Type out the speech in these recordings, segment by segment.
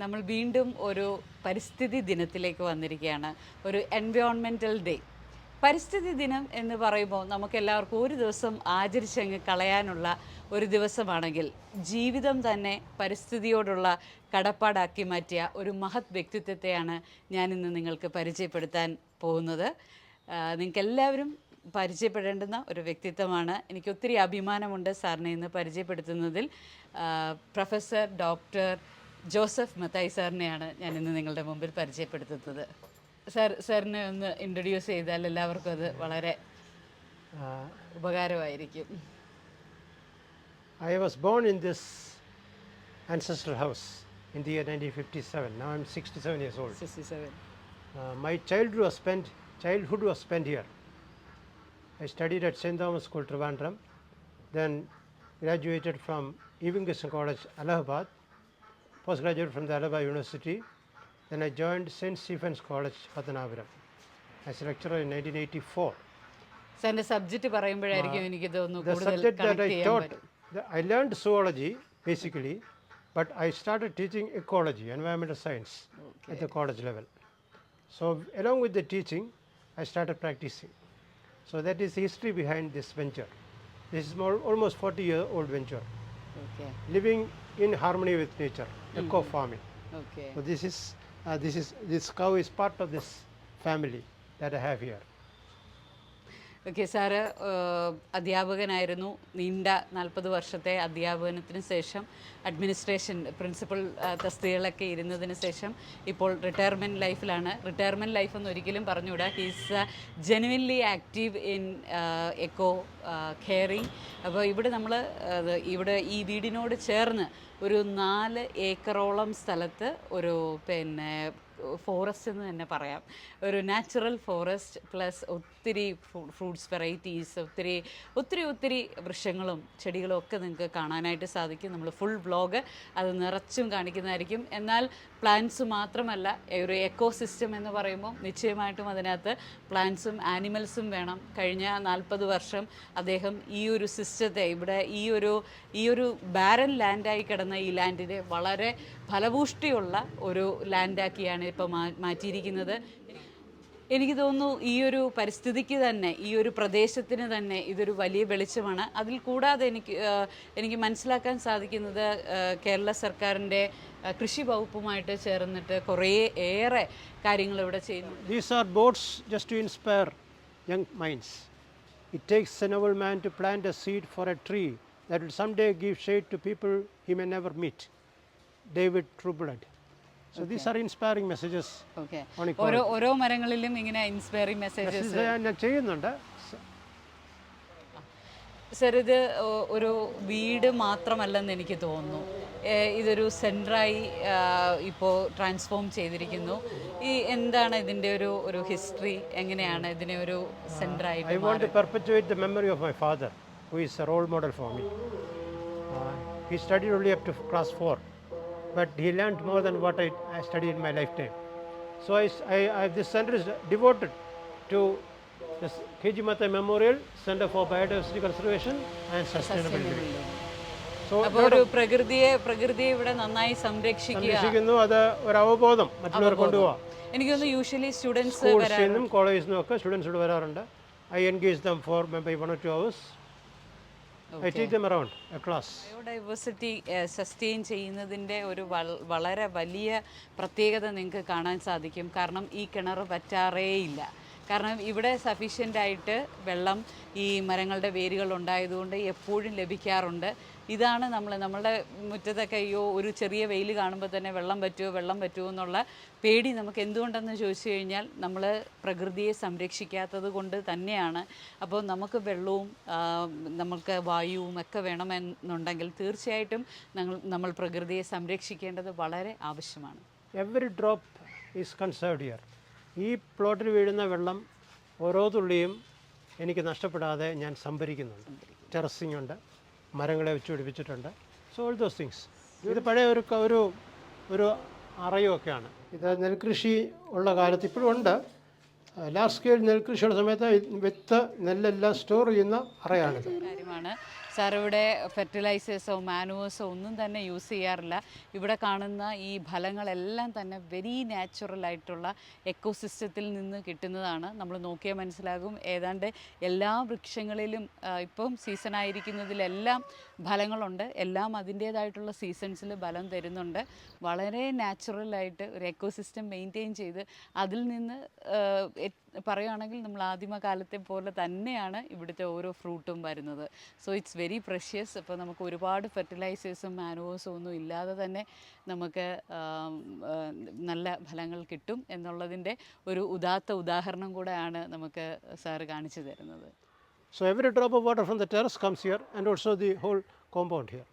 നമ്മൾ വീണ്ടും ഒരു പരിസ്ഥിതി ദിനത്തിലേക്ക് വന്നിരിക്കുകയാണ്. ഒരു എൻവയോൺമെന്റൽ ഡേ പരിസ്ഥിതി ദിനം എന്ന് പറയുമ്പോൾ നമുക്കെല്ലാവർക്കും ഒരു ദിവസം ആചരിച്ചങ്ങ് കളയാനുള്ള ഒരു ദിവസമാണെങ്കിൽ ജീവിതം തന്നെ പരിസ്ഥിതിയോടുള്ള കടപ്പാടാക്കി മാറ്റിയ ഒരു മഹത് വ്യക്തിത്വത്തെയാണ് ഞാനിന്ന് നിങ്ങൾക്ക് പരിചയപ്പെടുത്താൻ പോകുന്നത്. നിങ്ങൾക്ക് എല്ലാവരും പരിചയപ്പെടേണ്ടുന്ന ഒരു വ്യക്തിത്വമാണ്. എനിക്ക് ഒത്തിരി അഭിമാനമുണ്ട് സാറിനെ ഇന്ന് പരിചയപ്പെടുത്തുന്നതിൽ. പ്രൊഫസർ ഡോക്ടർ ജോസഫ് മത്തായി സാറിനെയാണ് ഞാൻ ഇന്ന് നിങ്ങളുടെ മുമ്പിൽ പരിചയപ്പെടുത്തുന്നത് സാർ സാറിനെ ഒന്ന് ഇൻട്രൊഡ്യൂസ് ചെയ്താൽ എല്ലാവർക്കും അത് വളരെ Uh, ഉപകാരമായിരിക്കും I was born in this ancestral house in the year 1957. Now I'm 67 years old. Sixty seven Uh, my childhood was spent childhood was spent here. I studied at St. Thomas School, Trivandrum, then graduated from Evingerson College, Allahabad, postgraduate from the Allahabad University. Then I joined St. Stephen's College, Patanapuram, as a lecturer in 1984. സാറിന്റെ subject പറയുമ്പോഴായിരിക്കും എനിക്ക് തോന്നുന്നു The കൂടുതൽ subject that connect I ചെയ്യാൻ taught, പറ്റും the, I learned zoology basically, but I started teaching ecology, environmental science at the college level. So, along with the teaching, I started practicing. So, that is the history in harmony with nature, mm -hmm. eco-farming. Okay. So this is, uh, this is, this cow is part of this family that I have here. Okay sir അധ്യാപകനായിരുന്നു നീണ്ട നാൽപ്പത് വർഷത്തെ അധ്യാപനത്തിന് ശേഷം administration principal തസ്തികളൊക്കെ ഇരുന്നതിന് ശേഷം ഇപ്പോൾ retirement ലൈഫിലാണ് retirement life എന്ന് ഒരിക്കലും പറഞ്ഞുകൂടാ. He's genuinely active in eco caring അപ്പോൾ ഇവിടെ നമ്മൾ ഇവിടെ ഈ വീടിനോട് ചേർന്ന് ഒരു നാല് ഏക്കറോളം സ്ഥലത്ത് ഒരു പിന്നെ ഫോറസ്റ്റ് എന്ന് തന്നെ പറയാം. ഒരു നാച്ചുറൽ ഫോറസ്റ്റ് പ്ലസ് ഒത്തിരി ഫ്രൂട്ട്സ് വെറൈറ്റീസ് ഒത്തിരി ഒത്തിരി ഒത്തിരി വൃക്ഷങ്ങളും ചെടികളും ഒക്കെ നിങ്ങൾക്ക് കാണാനായിട്ട് സാധിക്കും. നമ്മൾ ഫുൾ വ്ളോഗ് അത് നിറച്ചും കാണിക്കുന്നതായിരിക്കും. എന്നാൽ പ്ലാന്റ്സ് മാത്രമല്ല ഒരു എക്കോ സിസ്റ്റം എന്ന് പറയുമ്പോൾ നിശ്ചയമായിട്ടും അതിനകത്ത് പ്ലാന്റ്സും ആനിമൽസും വേണം. കഴിഞ്ഞ നാൽപ്പത് വർഷം അദ്ദേഹം ഈ ഒരു സിസ്റ്റത്തെ ഇവിടെ ഈ ഒരു ഈ ഒരു ബാരൻ ലാൻഡായി കിടന്ന ഈ ലാൻഡിനെ വളരെ ഫലപുഷ്ടിയുള്ള ഒരു ലാൻഡാക്കിയാണ് ഇപ്പോൾ മാ മാറ്റിയിരിക്കുന്നത്. എനിക്ക് തോന്നുന്നു ഈ ഒരു പരിസ്ഥിതിക്ക് തന്നെ ഈ ഒരു പ്രദേശത്തിന് തന്നെ ഇതൊരു വലിയ വെളിച്ചമാണ്. അതിൽ കൂടാതെ എനിക്ക് എനിക്ക് മനസ്സിലാക്കാൻ സാധിക്കുന്നത് കേരള സർക്കാരിന്റെ കൃഷി വകുപ്പുമായിട്ട് ചേർന്നിട്ട് കുറേ ഏറെ കാര്യങ്ങൾ ഇവിടെ ചെയ്യുന്നു. These are thoughts just to inspire young minds it takes a man to plant a seed for a tree that will some day give shade to people he may never meet. So these are inspiring messages. Okay On ഓരോ ഓരോ മരങ്ങളിലും ഇങ്ങനെ inspiring messages ഞാൻ ചെയ്യുന്നുണ്ട് sir ഇത് ഒരു വീട് മാത്രമല്ലെന്ന് എനിക്ക് തോന്നുന്നു ഇതൊരു സെന്ററായി ഇപ്പോൾ ട്രാൻസ്ഫോം ചെയ്തിരിക്കുന്നു ഈ എന്താണ് ഇതിന്റെ ഒരു ഒരു ഹിസ്റ്ററി എങ്ങനെയാണ് ഇതിനെ ഒരു I want to perpetuate the memory of my father, who is a role model for me. Uh, he studied only up to class 4, but he learned more than what I, I studied in my lifetime. So I, I- I- this center is devoted to the Kijimata Mata Memorial Center for Biodiversity Conservation and Sustainability. So അപ്പോൾ ഒരു പ്രകൃതിയെ പ്രകൃതിയെ ഇവിടെ നന്നായി സംരക്ഷിക്കുന്നു അത് ഒരു അവബോധം മറ്റുള്ളവർ കൊണ്ടുപോകാം എനിക്ക് തോന്നുന്നു യൂഷ്വലി സ്റ്റുഡൻസ് സ്കൂൾസിൽ നിന്നും കോളേജിൽ നിന്നും ഒക്കെ സ്റ്റുഡൻസ് ഇവിടെ വരാറുണ്ട് I engage them for by one or two hours I take them around a class biodiversity sustain ചെയ്യുന്നതിന്റെ ഒരു വളരെ വലിയ പ്രത്യേകത നിങ്ങൾക്ക് കാണാൻ സാധിക്കും. കാരണം ഈ കിണർ പറ്റാറേയില്ല. കാരണം ഇവിടെ സഫീഷ്യന്റായിട്ട് വെള്ളം ഈ മരങ്ങളുടെ വേരുകൾ ഉണ്ടായതുകൊണ്ട് എപ്പോഴും ലഭിക്കാറുണ്ട്. ഇതാണ് നമ്മൾ നമ്മളുടെ മുറ്റത്തൊക്കെ അയ്യോ ഒരു ചെറിയ വെയിൽ കാണുമ്പോൾ തന്നെ വെള്ളം പറ്റുമോ വെള്ളം പറ്റുമോ എന്നുള്ള പേടി നമുക്ക് എന്തുകൊണ്ടെന്ന് ചോദിച്ചു കഴിഞ്ഞാൽ നമ്മൾ പ്രകൃതിയെ സംരക്ഷിക്കാത്തത് കൊണ്ട് തന്നെയാണ്. അപ്പോൾ നമുക്ക് വെള്ളവും നമ്മൾക്ക് നമുക്ക് വായുവും ഒക്കെ വേണമെന്നുണ്ടെങ്കിൽ തീർച്ചയായിട്ടും ഞങ്ങൾ നമ്മൾ പ്രകൃതിയെ സംരക്ഷിക്കേണ്ടത് വളരെ ആവശ്യമാണ്. Every drop is conserved here ഈ പ്ലോട്ടിൽ വീഴുന്ന വെള്ളം ഓരോ തുള്ളിയും എനിക്ക് നഷ്ടപ്പെടാതെ ഞാൻ സംഭരിക്കുന്നുണ്ട്. ടെറസിംഗ് ഉണ്ട്. മരങ്ങളെ വെച്ച് പിടിപ്പിച്ചിട്ടുണ്ട്. സോ ഓൾ ദോസ് തിങ്സ് ഇത് പഴയ ഒരു ഒരു ഒരു അറയുമൊക്കെയാണ്. ഇത് നെൽകൃഷി ഉള്ള കാലത്ത് ഇപ്പോഴും ഉണ്ട്. ലാർജ് സ്കെയിൽ നെൽകൃഷിയുള്ള സമയത്ത് വിത്ത് നെല്ലെല്ലാം സ്റ്റോർ ചെയ്യുന്ന അറയാണിത്. കാര്യമാണ്. സാർ ഇവിടെ ഫെർട്ടിലൈസേഴ്സോ മാനുവേഴ്സോ ഒന്നും തന്നെ യൂസ് ചെയ്യാറില്ല. ഇവിടെ കാണുന്ന ഈ ഫലങ്ങളെല്ലാം തന്നെ വെരി നാച്ചുറൽ ആയിട്ടുള്ള എക്കോസിസ്റ്റത്തിൽ നിന്ന് കിട്ടുന്നതാണ്. നമ്മൾ നോക്കിയാൽ മനസ്സിലാകും. ഏതാണ്ട് എല്ലാ വൃക്ഷങ്ങളിലും ഇപ്പം സീസൺ ആയിരിക്കുന്നതിലെല്ലാം ഫലങ്ങളുണ്ട്. എല്ലാം അതിന്റേതായിട്ടുള്ള സീസൺസിൽ ഫലം തരുന്നുണ്ട്. വളരെ നാച്ചുറലായിട്ട് ഒരു എക്കോസിസ്റ്റം മെയിന്റെയിൻ ചെയ്ത് അതിൽ നിന്ന് പറയുകയാണെങ്കിൽ നമ്മൾ ആദിമകാലത്തെ പോലെ തന്നെയാണ് ഇവിടുത്തെ ഓരോ ഫ്രൂട്ടും വരുന്നത്. സോ ഇറ്റ്സ് വെരി പ്രഷ്യസ് അപ്പോൾ നമുക്ക് ഒരുപാട് ഫെർട്ടിലൈസേഴ്സും മാനുവേഴ്സും ഒന്നും ഇല്ലാതെ തന്നെ നമുക്ക് നല്ല ഫലങ്ങൾ കിട്ടും എന്നുള്ളതിന്റെ ഒരു ഉദാത്ത ഉദാഹരണം കൂടെയാണ് നമുക്ക് സാറ് കാണിച്ചു തരുന്നത്. So every drop of water from the terrace comes here and also the whole compound here.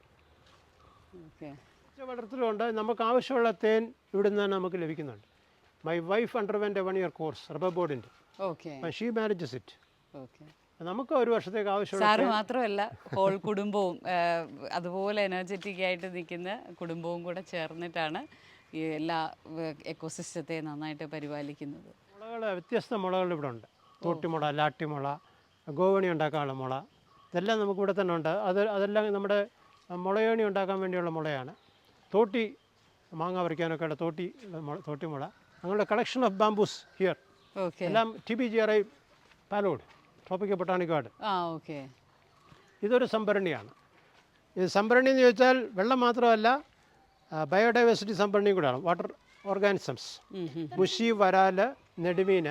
Okay വളർത്തലുണ്ട് നമുക്ക് ആവശ്യമുള്ള തേൻ ഇവിടെ നിന്ന് തന്നെ നമുക്ക് ലഭിക്കുന്നുണ്ട്. My wife underwent one year course rubber ബോർഡിന്റെ okay she manages it okay നമുക്ക് ഒരു വർഷത്തേക്ക് ആവശ്യമുള്ള സാറ് മാത്രമല്ല ഹോൾ കുടുംബവും അതുപോലെ എനർജറ്റിക് ആയിട്ട് നിൽക്കുന്ന കുടുംബവും കൂടെ ചേർന്നിട്ടാണ് ഈ എല്ലാ എക്കോസിസ്റ്റത്തെ നന്നായിട്ട് പരിപാലിക്കുന്നത്. മുളകൾ വ്യത്യസ്ത മുളകൾ ഇവിടെ ഉണ്ട്. തോട്ടിമുള ലാട്ടിമുള ഗോവണി ഉണ്ടാക്കാനുള്ള മുള. ഇതെല്ലാം നമുക്ക് ഇവിടെ തന്നെ ഉണ്ട്. അത് അതെല്ലാം നമ്മുടെ മുളയോണി ഉണ്ടാക്കാൻ വേണ്ടിയുള്ള മുളയാണ്. തോട്ടി മാങ്ങ പറിക്കാനൊക്കെയുള്ള തോട്ടി മുള തോട്ടിമുള. ഞങ്ങളുടെ collection of bamboos here okay എല്ലാം T B G R I Palode tropical botanic garden ആ ഓക്കെ ഇതൊരു സംഭരണിയാണ്. ഇത് സംഭരണി എന്ന് ചോദിച്ചാൽ വെള്ളം മാത്രമല്ല ബയോഡൈവേഴ്സിറ്റി സംഭരണിയും കൂടെയാണ്. വാട്ടർ ഓർഗാനിസംസ് മുഷി വരാൽ നെടുമീൻ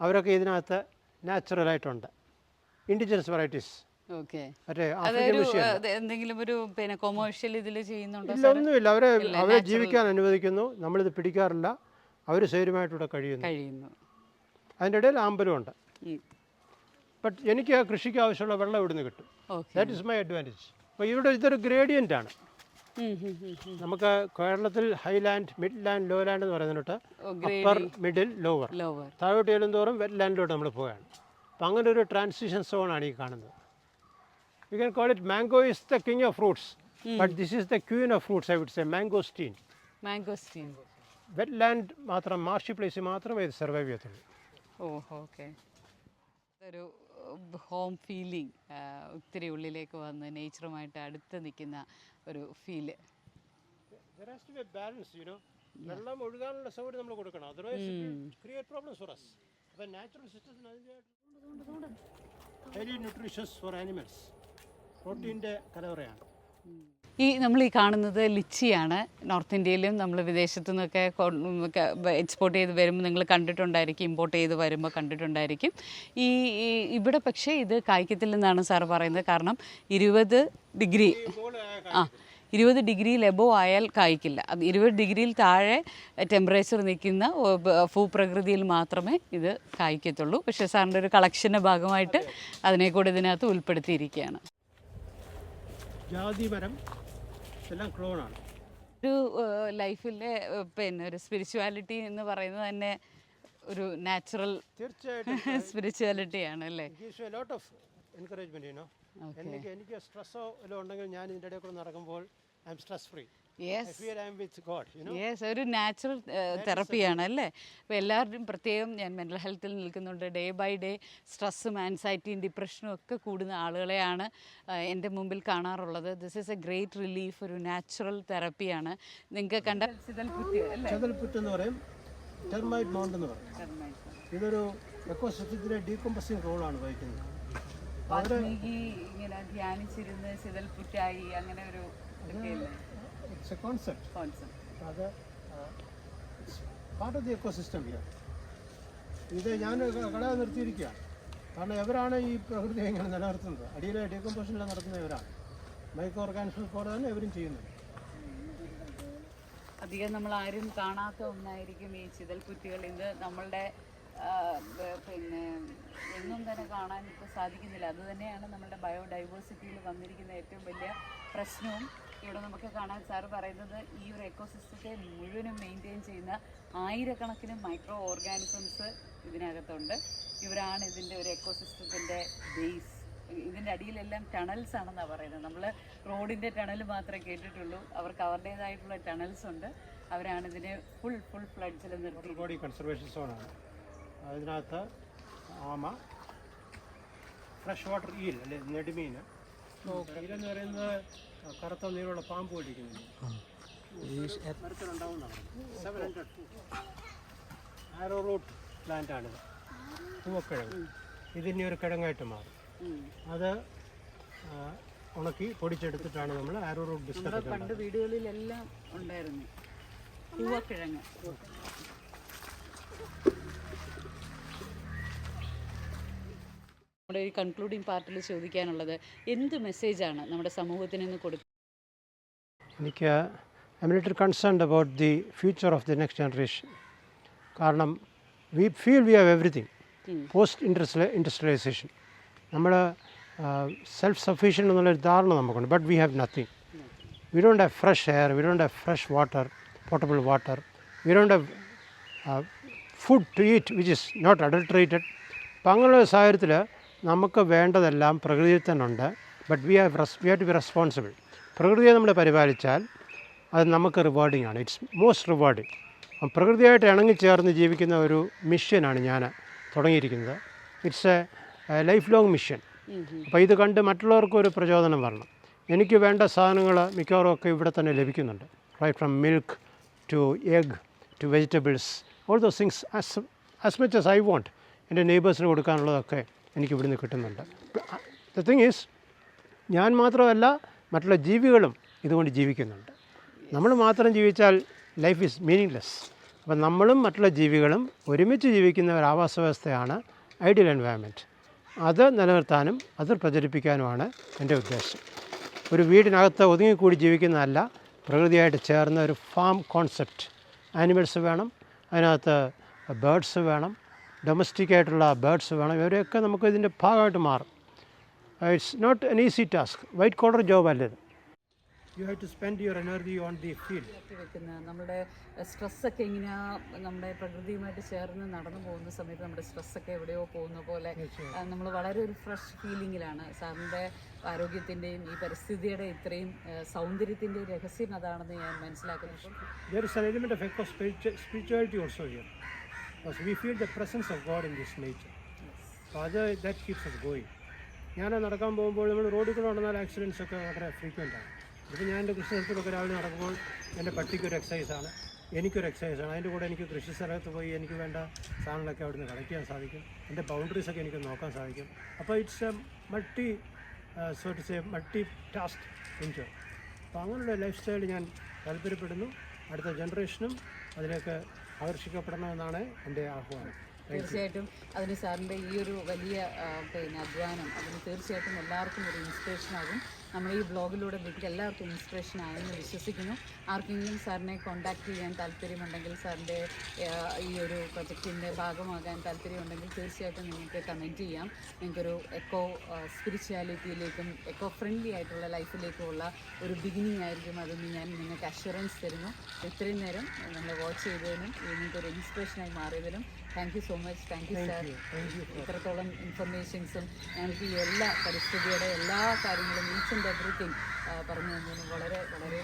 അവരൊക്കെ ഇതിനകത്ത് നാച്ചുറലായിട്ടുണ്ട് ഇൻഡിജിനസ് വെറൈറ്റീസ് എന്തെങ്കിലും ഒരു പിന്നെ കൊമേഴ്ഷ്യൽ ഇതിൽ ചെയ്യുന്നുണ്ടോ ഇല്ല ഒന്നുമില്ല. അവരെ അവരെ ജീവിക്കാൻ അനുവദിക്കുന്നു. നമ്മളിത് പിടിക്കാറില്ല. അവർ സ്വൈര്യമായിട്ടിവിടെ കഴിയുന്നു. കഴിയുന്നു. അതിന്റെ ഇടയിൽ ആമ്പലുമുണ്ട് ബട്ട് എനിക്ക് ആ കൃഷിക്ക് ആവശ്യമുള്ള വെള്ളം ഇവിടുന്ന് കിട്ടും. ദാറ്റ് ഇസ് മൈ അഡ്വാന്റേജ് അപ്പോൾ ഇവിടെ ഇതൊരു ഗ്രേഡിയന്റ് ആണ്. നമുക്ക് കേരളത്തിൽ highland mid land low land എന്ന് പറയുന്നിട്ട് അപ്പർ മിഡിൽ ലോവർ ലോവർ താഴോട്ട് ചെല്ലുന്തോറും വെറ്റ് ലാൻഡിലോട്ട് നമ്മൾ പോവുകയാണ്. അപ്പം അങ്ങനെ ഒരു ട്രാൻസിഷൻ സോണാണ് ഈ കാണുന്നത്. You can call it mango is the king of fruits but this is the queen of fruits I would say mangosteen mangosteen wet land മാത്രം മാർഷി പ്ലേസ് മാത്രമേ ഇത് സർവൈവ് ചെയ്യത്തുള്ളൂ. ഓ ഓക്കെ. ഒരു ഹോം ഫീലിംഗ് ഒത്തിരി ഉള്ളിലേക്ക് വന്ന് നേച്ചറുമായിട്ട് അടുത്ത് നിൽക്കുന്ന ഒരു ഫീൽ. വെള്ളം ഒഴുകാനുള്ള സൗകര്യം നമ്മൾ കൊടുക്കണം. Otherwise create problems for us natural സിസ്റ്റത്തിന് അതിന്റെ ഹൈലി ന്യൂട്രീഷ്യസ് ഫോർ ആനിമൽസ് പ്രോട്ടീന്റെ കലവറയാണ്. ഈ നമ്മൾ ഈ കാണുന്നത് ലിച്ചിയാണ്. നോർത്ത് ഇന്ത്യയിലും നമ്മൾ വിദേശത്തു നിന്നൊക്കെ എക്സ്പോർട്ട് ചെയ്ത് വരുമ്പോൾ നിങ്ങൾ കണ്ടിട്ടുണ്ടായിരിക്കും ഇമ്പോർട്ട് ചെയ്ത് വരുമ്പോൾ കണ്ടിട്ടുണ്ടായിരിക്കും. ഈ ഇവിടെ പക്ഷേ ഇത് കായ്ക്കത്തില്ലെന്നാണ് സാർ പറയുന്നത്. കാരണം ഇരുപത് ഡിഗ്രി ആ ഇരുപത് ഡിഗ്രിയിൽ എബോ ആയാൽ കായ്ക്കില്ല. അത് ഇരുപത് ഡിഗ്രിയിൽ താഴെ ടെമ്പറേച്ചർ നിൽക്കുന്ന ഭൂപ്രകൃതിയിൽ മാത്രമേ ഇത് കായ്ക്കത്തുള്ളൂ. പക്ഷേ സാറിന്റെ ഒരു കളക്ഷന്റെ ഭാഗമായിട്ട് അതിനെ ഇതിനകത്ത് ഉൾപ്പെടുത്തിയിരിക്കുകയാണ്. ജാതി എല്ലാം ക്ലോണാണ് ഒരു ലൈഫിലെ പിന്നെ ഒരു സ്പിരിച്വാലിറ്റി എന്ന് പറയുന്നത് തന്നെ ഒരു നാച്ചുറൽ തീർച്ചയായിട്ടും. സ്പിരിച്വാലിറ്റി ആണ് അല്ലേ? ലോട്ട് ഓഫ് എൻകറേജ്മെന്റ് എനിക്ക് എനിക്ക് സ്ട്രെസ്സോ വല്ലതും ഉണ്ടെങ്കിൽ ഞാൻ ഇതിന്റെ ഇടയിൽ കൂടെ നടക്കുമ്പോൾ I M stress free yes ഒരു നാച്ചുറൽ തെറപ്പിയാണ് അല്ലേ? അപ്പോൾ എല്ലാവരുടെയും പ്രത്യേകം ഞാൻ മെന്റൽ ഹെൽത്തിൽ നിൽക്കുന്നുണ്ട്. ഡേ ബൈ ഡേ സ്ട്രെസ്സും ആൻസൈറ്റിയും ഡിപ്രഷനും ഒക്കെ കൂടുന്ന ആളുകളെയാണ് എന്റെ മുമ്പിൽ കാണാറുള്ളത്. This is a great relief ഒരു നാച്ചുറൽ തെറപ്പിയാണ് നിങ്ങൾക്ക് കണ്ട ചിതൽപുറ്റി അല്ലേ? ചെതൽപുറ്റ് എന്ന് പറയും ടെർമൈറ്റ് മൗണ്ട് എന്ന് പറയും. ഇതൊരു എക്കോസിസ്റ്റത്തിലെ ഡീകമ്പോസിങ് റോളാണ് വഹിക്കുന്നത് വാൽമീകി ഇങ്ങനെ ധ്യാനിച്ചിരുന്ന് ചിതൽപുറ്റായി അങ്ങനെ ഒരു ഇതൊക്കെയല്ലേ concept. Concept. Rather, uh, it's part of the ecosystem here. ഇത് ഞാൻ കളയാൻ നിർത്തിയിരിക്കുകയാണ്. കാരണം ഇവരാണ് ഈ പ്രകൃതി എങ്ങനെ നിലനിർത്തുന്നത്. അടിയിലെ ഡീകമ്പോസിഷനിൽ നടത്തുന്ന ഇവരാണ്. മൈക്രോ ഓർഗാനിസം പോലെ തന്നെ ഇവരും ചെയ്യുന്നത്. അധികം നമ്മൾ ആരും കാണാത്ത ഒന്നായിരിക്കും ഈ ചിതൽപുറ്റുകൾ ഇത് നമ്മളുടെ പിന്നെ എങ്ങും തന്നെ കാണാൻ ഇപ്പോൾ സാധിക്കുന്നില്ല. അതുതന്നെയാണ് നമ്മുടെ ബയോഡൈവേഴ്സിറ്റിയിൽ വന്നിരിക്കുന്ന ഏറ്റവും വലിയ പ്രശ്നവും. ഇവിടെ നമുക്ക് കാണാൻ സാറ് പറയുന്നത് ഈ ഒരു എക്കോസിസ്റ്റത്തെ മുഴുവനും മെയിന്റെയിൻ ചെയ്യുന്ന ആയിരക്കണക്കിന് മൈക്രോ ഓർഗാനിസംസ് ഇതിനകത്തുണ്ട്. ഇവരാണ് ഇതിന്റെ ഒരു എക്കോസിസ്റ്റത്തിന്റെ ബേസ് ഇതിന്റെ അടിയിലെല്ലാം ടണൽസ് ആണെന്നാണ് പറയുന്നത്. നമ്മൾ റോഡിന്റെ ടണൽ മാത്രമേ കേട്ടിട്ടുള്ളൂ. അവർക്ക് അവരുടേതായിട്ടുള്ള ടണൽസ് ഉണ്ട്. അവരാണ് ഇതിനെ ഫുൾ ഫുൾ ഫ്ലഡ്സിൽ നിർത്തി. കൺസർവേഷൻ സോണാണ് അതിനകത്ത് ആമ ഫ്രഷ് വാട്ടർ ഈൽ അല്ലെ നെടുമീൻ. ഈലെന്ന് പറയുന്നത് കറുത്ത നീരുള്ള പാമ്പ് ആരോ റൂട്ട് ആണിത് പൂവക്കിഴങ്ങ്. ഇതിനി ഒരു കിഴങ്ങായിട്ട് മാറും. അത് ഉണക്കി പൊടിച്ചെടുത്തിട്ടാണ് നമ്മൾ ആരോ റൂട്ട് ബിസ്ക്കറ്റ് പണ്ട് വീടുകളിലെല്ലാം ഉണ്ടായിരുന്നു. പൂവക്കിഴങ്ങ്. നമ്മുടെ ഈ കൺക്ലൂഡിംഗ് പാർട്ടിൽ ചോദിക്കാനുള്ളത് എന്ത് മെസ്സേജാണ് നമ്മുടെ സമൂഹത്തിന് ഇന്ന് കൊടുക്കുന്നത് എനിക്ക് I'm little concerned about the future of the next generation കാരണം we feel we have everything post industrial industrialisation നമ്മൾ സെൽഫ് സഫീഷ്യന്റ് എന്നുള്ളൊരു ധാരണ നമുക്കുണ്ട്. But we have nothing we don't have fresh air we don't have fresh water portable water we don't have food to eat which is not adulterated അപ്പം അങ്ങനെയുള്ള സാഹചര്യത്തിൽ നമുക്ക് വേണ്ടതെല്ലാം പ്രകൃതിയിൽ തന്നെ ഉണ്ട് but we are we have to be responsible പ്രകൃതിയെ നമ്മൾ പരിപാലിച്ചാൽ അത് നമുക്ക് റിവാർഡിംഗ് ആണ്. ഇറ്റ്സ് മോസ്റ്റ് റിവാർഡിങ് അപ്പം പ്രകൃതിയായിട്ട് ഇണങ്ങിച്ചേർന്ന് ജീവിക്കുന്ന ഒരു മിഷ്യനാണ് ഞാൻ തുടങ്ങിയിരിക്കുന്നത്. It's a lifelong mission അപ്പോൾ ഇത് കണ്ട് മറ്റുള്ളവർക്കും ഒരു പ്രചോദനം വരണം. എനിക്ക് വേണ്ട സാധനങ്ങൾ മിക്കവാറും ഒക്കെ ഇവിടെ തന്നെ ലഭിക്കുന്നുണ്ട്. Right from milk to egg to vegetables all those things as as much as I want എന്റെ നെയ്ബേഴ്സിന് കൊടുക്കാനുള്ളതൊക്കെ എനിക്ക് ഇവിടുന്ന് കിട്ടുന്നുണ്ട്. ദ തിങ് ഈസ് ഞാൻ മാത്രമല്ല മറ്റുള്ള ജീവികളും ഇതുകൊണ്ട് ജീവിക്കുന്നുണ്ട്. നമ്മൾ മാത്രം ജീവിച്ചാൽ ലൈഫ് ഈസ് മീനിങ്ലെസ് അപ്പം നമ്മളും മറ്റുള്ള ജീവികളും ഒരുമിച്ച് ജീവിക്കുന്ന ഒരു ആവാസ വ്യവസ്ഥയാണ് ഐഡിയൽ എൻവയൺമെന്റ് അത് നിലനിർത്താനും അത് പ്രചരിപ്പിക്കാനുമാണ് എന്റെ ഉദ്ദേശം. ഒരു വീടിനകത്ത് ഒതുങ്ങിക്കൂടി ജീവിക്കുന്നതല്ല പ്രകൃതിയായിട്ട് ചേർന്ന ഒരു ഫാം കോൺസെപ്റ്റ് ആനിമൽസ് വേണം അതിനകത്ത് ബേഡ്സ് വേണം ഡൊമസ്റ്റിക് ആയിട്ടുള്ള ബേഡ്സ് വേണം. ഇവരെയൊക്കെ നമുക്ക് ഇതിന്റെ ഭാഗമായിട്ട് മാറും. It's not an easy task white collar job അല്ല ഇത് you have to spend your energy on the field വെക്കുന്ന നമ്മുടെ സ്ട്രെസ്സൊക്കെ ഇങ്ങനെ നമ്മുടെ പ്രകൃതിയുമായിട്ട് ചേർന്ന് നടന്നു പോകുന്ന സമയത്ത് നമ്മുടെ സ്ട്രെസ്സൊക്കെ എവിടെയോ പോകുന്ന പോലെ നമ്മൾ വളരെ ഒരു ഫ്രഷ് ഫീലിങ്ങിലാണ് സാറിന്റെ ആരോഗ്യത്തിന്റെയും ഈ പരിസ്ഥിതിയുടെ ഇത്രയും സൗന്ദര്യത്തിന്റെ സൗന്ദര്യത്തിന്റെയും രഹസ്യം അതാണെന്ന് ഞാൻ മനസ്സിലാക്കുന്നു. Because we feel the presence of God in this nature. അപ്പോൾ അത് ദാറ്റ് കീപ്സ് എസ് ഗോയിങ് ഞാൻ നടക്കാൻ പോകുമ്പോൾ നമ്മൾ റോഡിൽ കൂടെ നടന്നാൽ ആക്സിഡൻസ് ഒക്കെ വളരെ ഫ്രീക്വന്റ് ആണ്. ഇപ്പോൾ ഞാൻ എന്റെ കൃഷിസ്ഥലത്തിലൊക്കെ രാവിലെ നടക്കുമ്പോൾ എന്റെ പട്ടിക്കൊരു എക്സസൈസാണ് എനിക്കൊരു എക്സസൈസാണ് അതിന്റെ കൂടെ എനിക്ക് കൃഷി സ്ഥലത്ത് പോയി എനിക്ക് വേണ്ട സാധനങ്ങളൊക്കെ അവിടുന്ന് കളക്ട് ചെയ്യാൻ സാധിക്കും. എന്റെ ബൗണ്ടറീസൊക്കെ എനിക്ക് നോക്കാൻ സാധിക്കും. അപ്പോൾ it's a multi so to say multi task enjoy അപ്പോൾ അങ്ങനെയുള്ള ലൈഫ് സ്റ്റൈൽ ഞാൻ താല്പര്യപ്പെടുന്നു. അടുത്ത ജനറേഷനും അതിലേക്ക് ആകർഷിക്കപ്പെടണമെന്നാണ് എന്റെ ആഹ്വാനം. തീർച്ചയായിട്ടും അതിന് സാറിന്റെ ഈ ഒരു വലിയ പിന്നെ അധ്വാനം അതിന് തീർച്ചയായിട്ടും എല്ലാവർക്കും ഒരു ഇൻസ്പിറേഷൻ ആകും. നമ്മൾ ഈ ബ്ലോഗിലൂടെ നിങ്ങൾക്ക് എല്ലാവർക്കും ഇൻസ്പിറേഷൻ ആയെന്ന് വിശ്വസിക്കുന്നു. ആർക്കെങ്കിലും സാറിനെ കോൺടാക്റ്റ് ചെയ്യാൻ താല്പര്യമുണ്ടെങ്കിൽ സാറിന്റെ ഈ ഒരു പ്രൊജക്റ്റിന്റെ ഭാഗമാകാൻ താല്പര്യമുണ്ടെങ്കിൽ തീർച്ചയായിട്ടും നിങ്ങൾക്ക് കമന്റ് ചെയ്യാം. നിങ്ങൾക്കൊരു എക്കോ സ്പിരിച്വാലിറ്റിയിലേക്കും എക്കോ ഫ്രണ്ട്ലി ആയിട്ടുള്ള ലൈഫിലേക്കുമുള്ള ഒരു ബിഗിനിങ് ആയിരിക്കും അതെന്ന് ഞാൻ നിങ്ങൾക്ക് അഷുറൻസ് തരുന്നു. ഇത്രയും നേരം നമ്മൾ വാച്ച് ചെയ്തതിനും നിങ്ങൾക്കൊരു ഇൻസ്പിറേഷനായി മാറിയതിനും thank you so much thank you sir ഇത്രത്തോളം ഇൻഫർമേഷൻസും ഞങ്ങൾക്ക് ഈ എല്ലാ പരിസ്ഥിതിയുടെ എല്ലാ കാര്യങ്ങളും ഈച്ച് ആൻഡ് എവറിത്തിങ് പറഞ്ഞു തന്നതിന് വളരെ വളരെ